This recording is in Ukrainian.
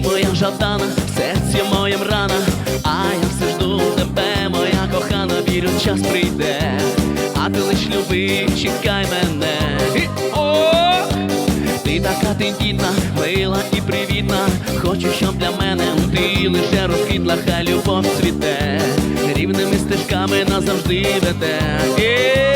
завдана, в серці моєм рана, а я все жду тебе, моя кохана, вірю, час прийде, а ти лиш люби, чекай мене. О! Ти така тендітна, мила і привітна. Хочу, щоб для мене ти лише розквітла, хай любов цвіте, рівними стежками назавжди веде. Е,